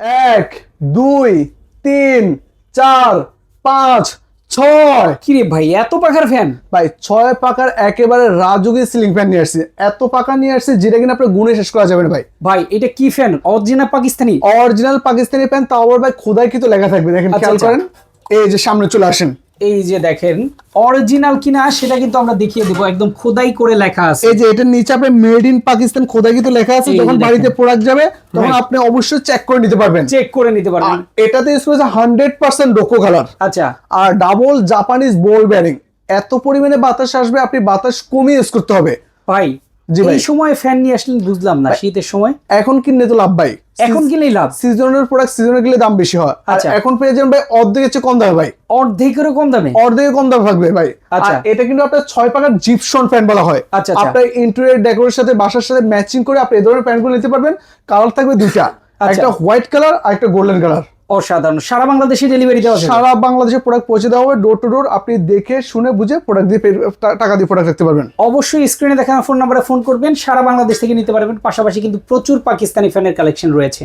এক দুই তিন চার পাঁচ ছয়। কিরে ভাই এত পাখার ফ্যান ভাই ছয় পাকার একেবারে রাজুগি সিলিং ফ্যান নিয়ে আসছে। এত পাকা নিয়ে আসছে যেটা কিনা আপনার গুণে শেষ করা যাবে না ভাই। ভাই এটা কি fan original Pakistani original Pakistani fan তাও আবার ভাই খোদাই কিন্তু লেখা থাকবে। দেখেন আচ্ছা, খেয়াল আচ্ছা। করেন। এই যে সামনে চলে আসেন। এই যে দেখেন অরিজিনাল কিনা সেটা কিন্তু আমরা দেখিয়ে দেবো। একদম খোদাই করে লেখা আছে। এই যে এটার নিচে আপনি মেড ইন পাকিস্তান খোদাই কিন্তু লেখা আছে। যখন বাড়িতে প্রোডাক্ট যাবে তখন আপনি অবশ্যই চেক করে নিতে পারবেন। চেক করে নিতে পারবেন। এটাতে ইউজ করেছে হান্ড্রেড পার্সেন্ট ডোকো কালার আচ্ছা। আর ডাবল জাপানিজ বল ব্যারিং এত পরিমাণে বাতাস আসবে আপনি বাতাস কমিয়ে ইউজ করতে হবে। ভাই। এই সময় ফ্যান নিয়ে আসলেন বুঝলাম না শীতের সময়। এখন কিনলে তো লাভ ভাই। এখন কিনলেই লাভ। সিজনের প্রোডাক্ট সিজনে গেলে দাম বেশি হয়। আচ্ছা। এখন পেয়ে যাবেন ভাই অর্ধেকের চেয়ে কম দামে ভাই। অর্ধেকেরও কম দামে? অর্ধেকের কম দামে থাকবে ভাই। আচ্ছা। এটা কিন্তু আপনার ছয় পাকার জিপসন ফ্যান বলা হয়। আচ্ছা, আচ্ছা। আপনার ইন্টেরিয়র ডেকোরের সাথে বাসার সাথে ম্যাচিং করে আপনি এই ধরনের প্যান্টগুলো নিতে পারবেন। কালার থাকবে দুইটা। আচ্ছা। একটা হোয়াইট কালার আর একটা গোল্ডেন কালার অসাধারণ। সারা বাংলাদেশে ডেলিভারি দেওয়া সারা বাংলাদেশে প্রোডাক্ট পৌঁছে দেওয়া হবে। ডোর টু ডোর আপনি দেখে শুনে বুঝে প্রোডাক্ট দিয়ে টাকা দিয়ে প্রোডাক্ট দেখতে পারবেন। অবশ্যই স্ক্রিনে দেখানো ফোন নাম্বারে ফোন করবেন। সারা বাংলাদেশ থেকে নিতে পারবেন। পাশাপাশি কিন্তু প্রচুর পাকিস্তানি ফ্যানের কালেকশন রয়েছে।